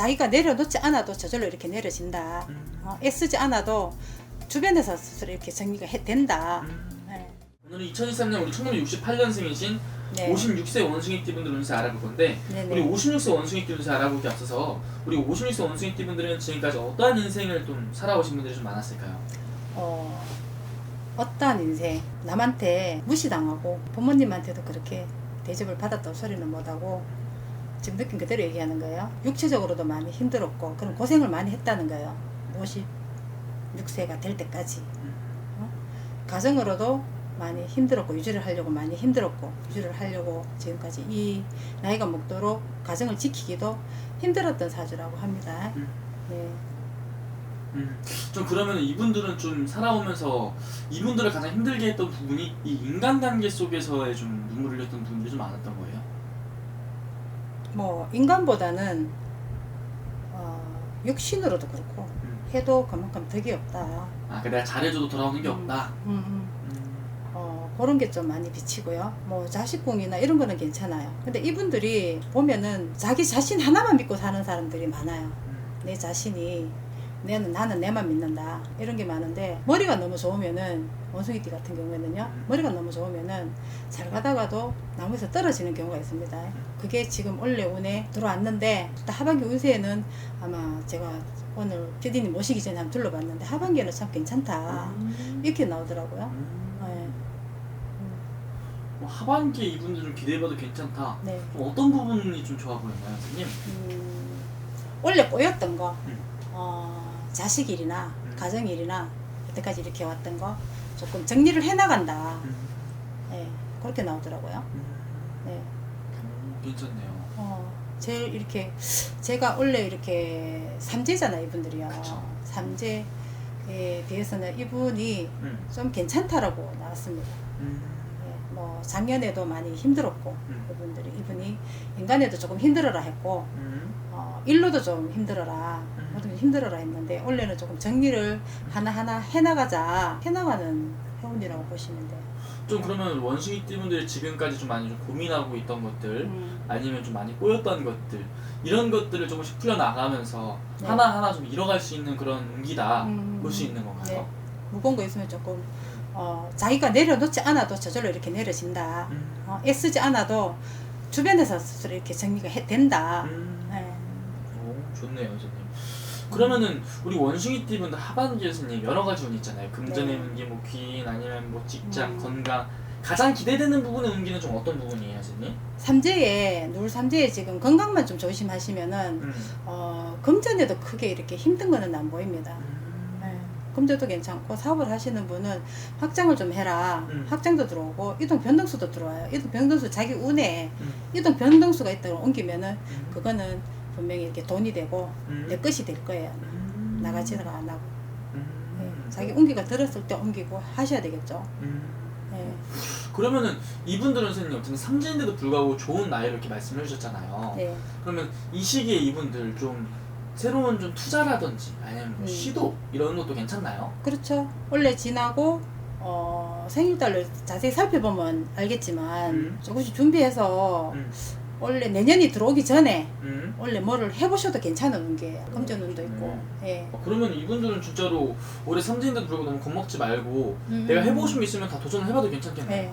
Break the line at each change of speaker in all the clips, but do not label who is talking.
자기가 내려놓지 않아도 저절로 이렇게 내려진다.
음.
어, 애쓰지 않아도 주변에서 스스로 이렇게 정리가 해- 된다.
음.
네.
오늘은 2023년 우리 1968년생이신
네.
56세 원숭이띠 분들 운세 알아볼 건데
네네.
우리 56세 원숭이띠 운세 알아보기 앞서서 우리 56세 원숭이띠 분들은 지금까지 어떠한 인생을 좀 살아오신 분들이 좀 많았을까요?
어, 어떠한 인생 남한테 무시당하고 부모님한테도 그렇게 대접을 받았다고 소리는 못하고 지금 느낀 그대로 얘기하는 거예요. 육체적으로도 많이 힘들었고 그런 고생을 많이 했다는 거예요. 56세가 될 때까지 어? 가정으로도 많이 힘들었고 유지를 하려고 많이 힘들었고 유지를 하려고 지금까지 이 나이가 먹도록 가정을 지키기도 힘들었던 사주라고 합니다.
음.
네.
음, 좀 그러면 이분들은 좀 살아오면서 이분들을 가장 힘들게 했던 부분이 이 인간관계 속에서의 좀 눈물을 흘렸던 부분들이 좀 많았던 거예요.
뭐 인간보다는 어, 육신으로도 그렇고
음.
해도 그만큼 덕이 없다.
아, 그 내가 잘해줘도 돌아오는 게
음.
없다.
음, 음.
음,
어, 그런 게 좀 많이 비치고요. 뭐 자식공이나 이런 거는 괜찮아요. 근데 이분들이 보면은 자기 자신 하나만 믿고 사는 사람들이 많아요.
음,
내 자신이 내는 나는 내만 믿는다 이런 게 많은데 머리가 너무 좋으면은 원숭이띠 같은 경우에는요
음.
머리가 너무 좋으면은 잘 가다가도 나무에서 떨어지는 경우가 있습니다 그게 지금 원래 운에 들어왔는데 또 하반기 운세에는 아마 제가 오늘 PD님 모시기 전에 한번 둘러봤는데 하반기에는 참 괜찮다
음,
이렇게 나오더라고요
음.
네.
뭐 하반기에 이분들 좀 기대해봐도 괜찮다.
네.
좀 어떤 부분이 좀 좋아 보였나요, 선생님?
음, 원래 꼬였던 거
음.
어, 자식 일이나
음.
가정 일이나 여태까지 이렇게 왔던 거 조금 정리를 해나간다
음,
네, 그렇게 나오더라고요.
음,
네.
오, 괜찮네요.
어, 제일 이렇게 제가 원래 이렇게 삼재잖아요, 이분들이요.
그쵸.
삼재에 비해서는 이분이
음,
좀 괜찮다라고 나왔습니다.
음,
네, 뭐 작년에도 많이 힘들었고
음.
이분들이 이분이 인간에도 조금 힘들어라 했고
음,
어, 일로도 좀 힘들어라
음.
모두 힘들어라 했는데 원래는 조금 정리를 하나하나 해나가자 해나가는 회원이라고 보시면 돼요.
좀 그러면 원숭이 띠분들이 지금까지 좀 많이 좀 고민하고 있던 것들
음.
아니면 좀 많이 꼬였던 것들 이런 것들을 조금씩 풀려나가면서
네.
하나하나 좀 잃어갈 수 있는 그런 운기다
음.
볼수 있는 건가요?
네. 무거운 거 있으면 조금 어, 자기가 내려놓지 않아도 저절로 이렇게 내려진다.
음,
어, 애쓰지 않아도 주변에서 스스로 이렇게 정리가 해, 된다.
음.
네.
오, 좋네요, 선생님. 그러면은 우리 원숭이 띠분들 하반기에 선생님 여러 가지 운이 있잖아요. 금전의
네.
운기, 뭐 귀인 아니면 뭐 직장,
음.
건강 가장 기대되는 부분의 운기는 좀 어떤 부분이에요, 선생님?
삼재에 누울 삼재에 지금 건강만 좀 조심하시면은
음.
어, 금전에도 크게 이렇게 힘든 거는 안 보입니다.
음.
네. 금전도 괜찮고 사업을 하시는 분은 확장을 좀 해라.
음.
확장도 들어오고 이동 변동수도 들어와요. 이동 변동수 자기 운에
음.
이동 변동수가 있다고 옮기면은
음.
그거는 분명히 이렇게 돈이 되고
음.
내 것이 될 거예요.
음.
나가지는 안 하고
음.
네. 자기 운기가 들었을 때 옮기고 하셔야 되겠죠.
음.
네.
그러면은 이분들은 선생님 어쨌든 삼재인데도 불구하고 좋은 나이로 이렇게 말씀을 해주셨잖아요.
네.
그러면 이 시기에 이분들 좀 새로운 좀 투자라든지 아니면 뭐
음.
시도 이런 것도 괜찮나요?
그렇죠. 원래 지나고 어, 생일달을 자세히 살펴보면 알겠지만
음.
조금씩 준비해서
음.
원래 내년이 들어오기 전에
음.
원래 뭐를 해보셔도 괜찮은 운기예요. 금전운도 있고.
음.
예.
어, 그러면 이분들은 진짜로 올해 삼재인데도 불구하고 너무 겁먹지 말고
음.
내가 해보고 싶은 게 있으면 다 도전을 해봐도 괜찮겠네요.
예.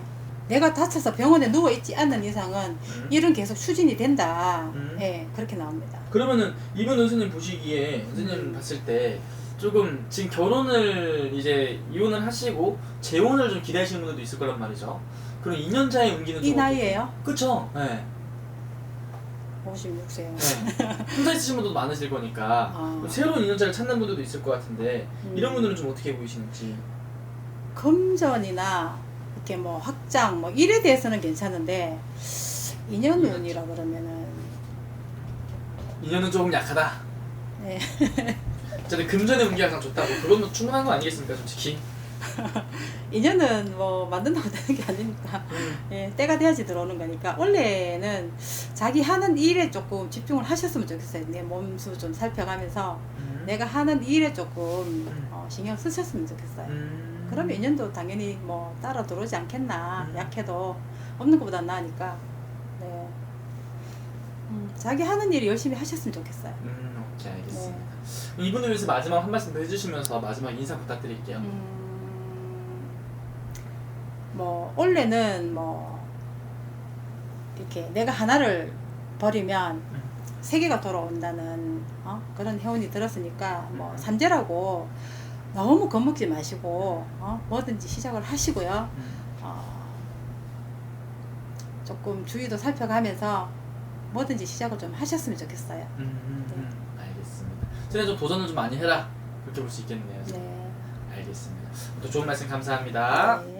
내가 다쳐서 병원에 누워 있지 않는 이상은
음.
일은 계속 추진이 된다.
음.
예, 그렇게 나옵니다.
그러면은 이분 선생님 보시기에 선생님
음.
봤을 때 조금 지금 결혼을 이제 이혼을 하시고 재혼을 좀 기대하시는 분들도 있을 거란 말이죠. 그럼 2년 차의 운기는
이 나이에요?
그쵸? 네.
56세요.
네. 혼자 있으신 분들도 많으실 거니까
아.
새로운 2년 차를 찾는 분들도 있을 것 같은데
음.
이런 분들은 좀 어떻게 보이시는지
금전이나 이렇게 뭐 확장 뭐 일에 대해서는 괜찮은데 인연 운이라 그러면은
2년은 조금 약하다.
네.
저는 금전의 운기가 가장 좋다고 그건 뭐 충분한 거 아니겠습니까 솔직히
인연은 뭐 만든다고 되는 게 아니니까
음.
예, 때가 돼야지 들어오는 거니까 원래는 자기 하는 일에 조금 집중을 하셨으면 좋겠어요. 내 몸수 좀 살펴가면서
음.
내가 하는 일에 조금 어, 신경 쓰셨으면 좋겠어요.
음.
그러면 인연도 당연히 뭐 따라 들어오지 않겠나.
음.
약해도 없는 것보다 나으니까. 네. 음, 자기 하는 일 열심히 하셨으면 좋겠어요.
음, 오케이 알겠습니다. 이분을 위해서 마지막 한 말씀 더 해주시면서 마지막 인사 부탁드릴게요.
음, 뭐 원래는 뭐 이렇게 내가 하나를 버리면
음.
세 개가 돌아온다는 어? 그런 해운이 들었으니까 뭐
음.
삼재라고 너무 겁먹지 마시고 어? 뭐든지 시작을 하시고요.
음.
어, 조금 주위도 살펴가면서 뭐든지 시작을 좀 하셨으면 좋겠어요.
음, 음, 음. 알겠습니다. 최대 좀 도전을 좀 많이 해라 그렇게 볼 수 있겠네요.
네.
알겠습니다. 또 좋은 말씀 감사합니다.
네.